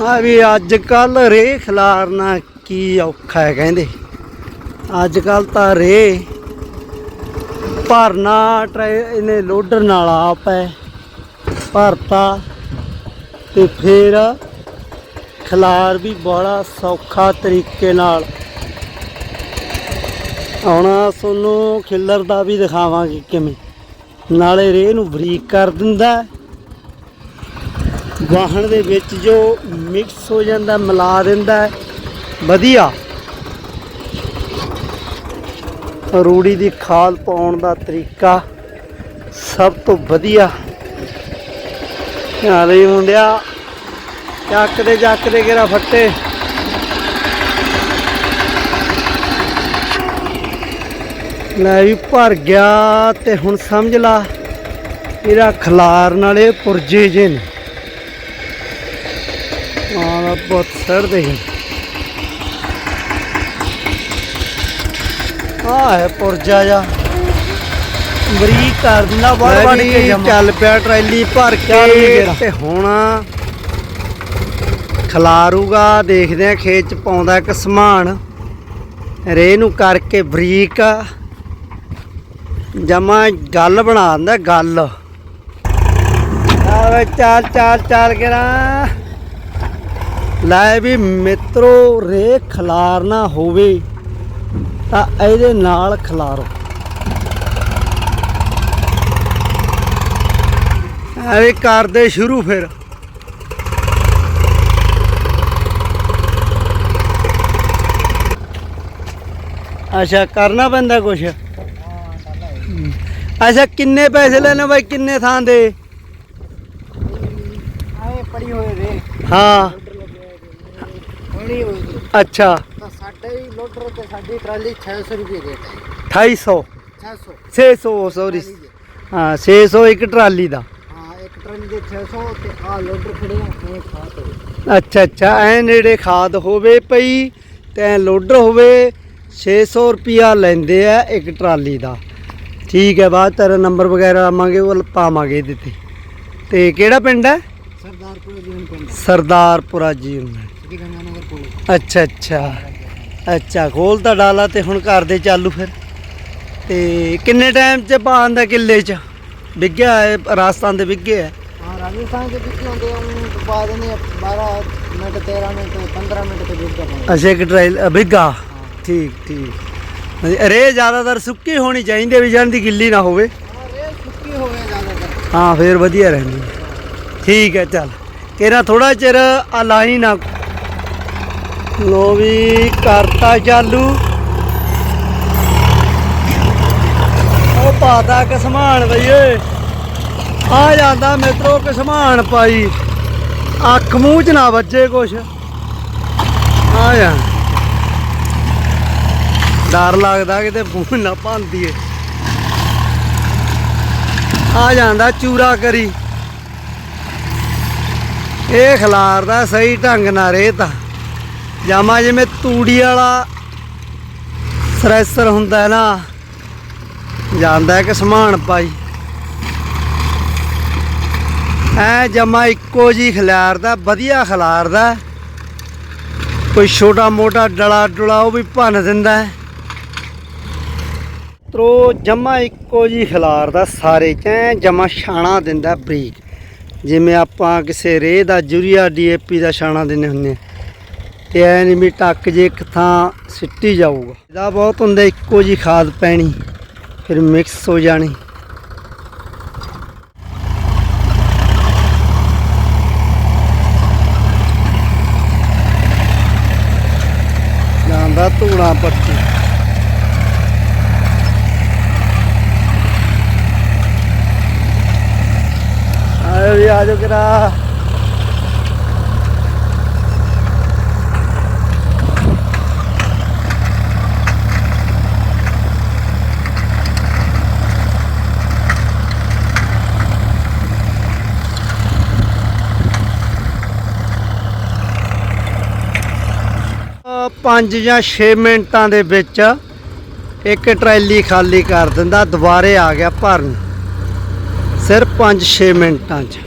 ਆ ਵੀ ਅੱਜ ਕੱਲ ਰੇ ਖਿਲਾਰਨਾ ਕੀ ਔਖਾ ਹੈ ਕਹਿੰਦੇ। ਅੱਜ ਕੱਲ ਤਾਂ ਰੇ ਭਰਨਾ ਟਰੈ, ਇਹਨੇ ਲੋਡਰ ਨਾਲ ਆਪ ਹੈ। ਭਰਤਾ ਤੇ ਫਿਰ ਖਿਲਾਰ ਵੀ ਬੜਾ ਸੌਖਾ ਤਰੀਕੇ ਨਾਲ। ਆਉਣਾ ਤੁਹਾਨੂੰ ਖਿੱਲਰ ਦਾ ਵੀ ਦਿਖਾਵਾਂਗੇ ਕਿਵੇਂ। ਨਾਲੇ ਰੇ ਨੂੰ ਬਰੀਕ ਕਰ ਦਿੰਦਾ ਵਾਹਣ ਦੇ ਵਿੱਚ ਜੋ ਮਿਕਸ ਹੋ ਜਾਂਦਾ, ਮਿਲਾ ਦਿੰਦਾ ਵਧੀਆ। ਰੂੜੀ ਦੀ ਖਾਲ ਪਾਉਣ ਦਾ ਤਰੀਕਾ ਸਭ ਤੋਂ ਵਧੀਆ। ਨਾਲੇ ਮੁੰਡਿਆ ਚੱਕ ਚੱਕਦੇ ਗੇਰਾ ਫੱਟੇ। ਲੈ ਵੀ ਭਰ ਗਿਆ ਤੇ ਹੁਣ ਸਮਝ ਲਾ, ਇਹਦਾ ਖਲਾਰਨ ਵਾਲੇ ਪੁਰਜੇ ਜੇ ਨੇ। ਸੜ ਦੇ ਆ ਹੈ ਪੁਰਜਾ ਜਾ। ਬਰੀਕ ਕਰ ਦਿੰਦਾ ਵੜ ਵੜ ਕੇ ਜਮਾ। ਚੱਲ ਪਿਆ ਟਰੈਲੀ ਭਰ ਕੇ ਤੇ ਹੁਣ ਖਲਾਰੂਗਾ ਦੇਖਦੇ ਆ ਖੇਤ ਚ ਪਾਉਂਦਾ ਇੱਕ ਸਮਾਨ। ਰੇ ਨੂੰ ਕਰਕੇ ਬਰੀਕ। ਜਮਾ ਗੱਲ ਬਣਾ ਦਿੰਦਾ ਗੱਲ। ਆਵੇ ਚਾਲ ਚਾਲ ਚਾਲ ਕਰਾਂ ਲੈ ਵੀ ਮਿੱਤਰੋ ਰੇ ਖਲਾਰਨਾ ਹੋਵੇ ਤਾਂ ਇਹਦੇ ਨਾਲ ਖਲਾਰੋ। ਐਵੇਂ ਕਰਦੇ ਸ਼ੁਰੂ ਫਿਰ। ਅੱਛਾ ਕਰਨਾ ਪੈਂਦਾ ਕੁਛ। ਅੱਛਾ ਕਿੰਨੇ ਪੈਸੇ ਲੈਣੇ ਬਾਈ? ਕਿੰਨੇ ਥਾਂ ਦੇ? ਆਏ ਪੜੀ ਹੋਏ ਰੇ ਹਾਂ। ਹੋਈ ਰੇ। ਅੱਛਾ। ਤਾਂ ਸਾਡੇ ਲੋਡਰ ਤੇ ਸਾਡੀ ਟਰਾਲੀ 600 ਰੁਪਏ ਰੇਟ ਹੈ 2800 600 600 ਸੌਰੀ ਹਾਂ 600 ਇੱਕ ਟਰਾਲੀ ਦਾ। ਹਾਂ ਇੱਕ ਟਰਾਲੀ ਦੇ 600 ਤੇ ਆ ਲੋਡਰ ਖੜੇ ਹੋਏ ਅੱਛਾ ਅੱਛਾ ਐ ਨੇੜੇ ਖਾਦ ਹੋਵੇ ਪਈ ਤੇ ਐਂ ਲੋਡਰ ਹੋਵੇ 600 ਰੁਪਿਆ ਲੈਂਦੇ ਆ ਇੱਕ ਟਰਾਲੀ ਦਾ। ਠੀਕ ਹੈ ਬਾਅਦ ਤੇਰਾ ਨੰਬਰ ਵਗੈਰਾ ਆਵਾਂਗੇ ਉਹ ਪਾਵਾਂਗੇ ਇਹਦੇ ਤੇ। ਕਿਹੜਾ ਪਿੰਡ ਹੈ? ਸਰਦਾਰਪੁਰ ਜੀਵਨ ਪਿੰਡ। ਸਰਦਾਰਪੁਰਾ ਜੀ ਸਿਟੀ ਗੰਗਾਨਗਰ ਕੋਲ ਅੱਛਾ ਅੱਛਾ। ਅੱਛਾ ਖੋਲ ਤਾਂ ਡਾਲਾ ਤੇ ਹੁਣ ਘਰ ਦੇ ਚਾਲੂ ਫਿਰ। ਤੇ ਕਿੰਨੇ ਟਾਈਮ ਚ ਪਾਉਣ ਦਾ ਕਿੱਲੇ ਚ? ਵਿਗਿਆ ਹੈ ਰਾਜਸਥਾਨ ਦੇ ਵਿਗੇ ਹੈ। ਹਾਂ ਰਾਜਸਥਾਨ ਦੇ ਵਿੱਚ ਹੁੰਦੇ ਆ ਉਹ ਪਾ ਦਿੰਦੇ ਆ 12 ਮਿੰਟ 13 ਮਿੰਟ 15 ਮਿੰਟ ਤੇ ਜੁੜ ਜਾਂਦਾ ਅੱਛਾ ਇੱਕ ਟ੍ਰਾਇਲ ਵਿਗਾ? ਠੀਕ ਠੀਕ। ਰੇ ਜ਼ਿਆਦਾਤਰ ਸੁੱਕੀ ਹੋਣੀ ਚਾਹੀਦੀ ਵੀ ਜਾਨ ਦੀ ਗਿੱਲੀ ਨਾ ਹੋਵੇ। ਹਾਂ ਰੇ ਸੁੱਕੀ ਹੋਵੇ ਜ਼ਿਆਦਾਤਰ। ਹਾਂ ਫੇਰ ਵਧੀਆ ਰਹਿੰਦੀ। ਠੀਕ ਹੈ ਚੱਲ। ਕਿਹੜਾ ਥੋੜਾ ਚਿਰ ਆ ਲਾਈ ਨਾ ਲੋ ਵੀ ਕਰਤਾ ਚਾਲੂ ਉਹ ਪਾਤਾ ਕਸਮਾਨ ਬਈਏ। ਆ ਜਾਂਦਾ ਮਿੱਤਰੋ ਕਸਮਾਨ ਪਾਈ। ਅੱਖ ਮੂੰਹ ਚ ਨਾ ਵੱਜੇ ਕੁਛ। ਆ ਜਾ। ਡਰ ਲੱਗਦਾ ਕਿਤੇ ਮੂੰਹ ਨਾ ਭੰਦੀਏ। ਆ ਜਾਂਦਾ ਚੂਰਾ ਕਰੀ। ਇਹ ਖਿਲਾਰਦਾ ਸਹੀ ਢੰਗ ਨਾਲ ਰੇਤਾ। ਜਾਮਾ ਜਿਵੇਂ ਤੂੜੀ ਵਾਲਾ ਸਰੈਸਰ ਹੁੰਦਾ ਹੈ ਨਾ, ਜਾਂਦਾ ਕਿ ਸਮਾਨ ਪਾਈ ਐ ਜਮਾ ਇੱਕੋ ਜੀ ਖਿਲਾਰਦਾ ਵਧੀਆ ਖਿਲਾਰਦਾ ਕੋਈ ਛੋਟਾ ਮੋਟਾ ਡਲਾ ਡੁਲਾ ਉਹ ਵੀ ਭੰਨ ਦਿੰਦਾ ਤਰੋ ਜਮਾ ਇੱਕੋ ਜੀ ਖਿਲਾਰਦਾ ਸਾਰੇ ਚ, ਐਂ ਜਮਾ ਛਾਣਾ ਦਿੰਦਾ ਬਰੀਕ। ਜਿਵੇਂ ਆਪਾਂ ਕਿਸੇ ਰੇਹ ਦਾ, ਯੂਰੀਆ ਡੀਏਪੀ ਦਾ ਛਾਣਾ ਦਿੰਦੇ ਹੁੰਦੇ ਆ। ਤੇ ਐ ਨਹੀਂ ਵੀ ਟੱਕ ਜੇ ਇੱਕ ਥਾਂ ਸਿੱਟੀ ਜਾਊਗਾ। ਇਹਦਾ ਬਹੁਤ ਹੁੰਦਾ, ਇੱਕੋ ਜੀ ਖਾਦ ਪੈਣੀ, ਫਿਰ ਮਿਕਸ ਹੋ ਜਾਣੀ। ਜਾਂਦਾ ਧੂਣਾ ਪੱਟੀ ਆਇਓ ਵੀ ਆਜੋ ਕਰਾ ਅ, ਪੰਜ ਜਾਂ 6 ਮਿੰਟਾਂ ਦੇ ਵਿੱਚ ਇੱਕ ਟਰੈਲੀ ਖਾਲੀ ਕਰ ਦਿੰਦਾ ਦੁਬਾਰੇ ਆ ਗਿਆ ਭਰਨ। ਸਿਰਫ 5-6 ਮਿੰਟਾਂ 'ਚ।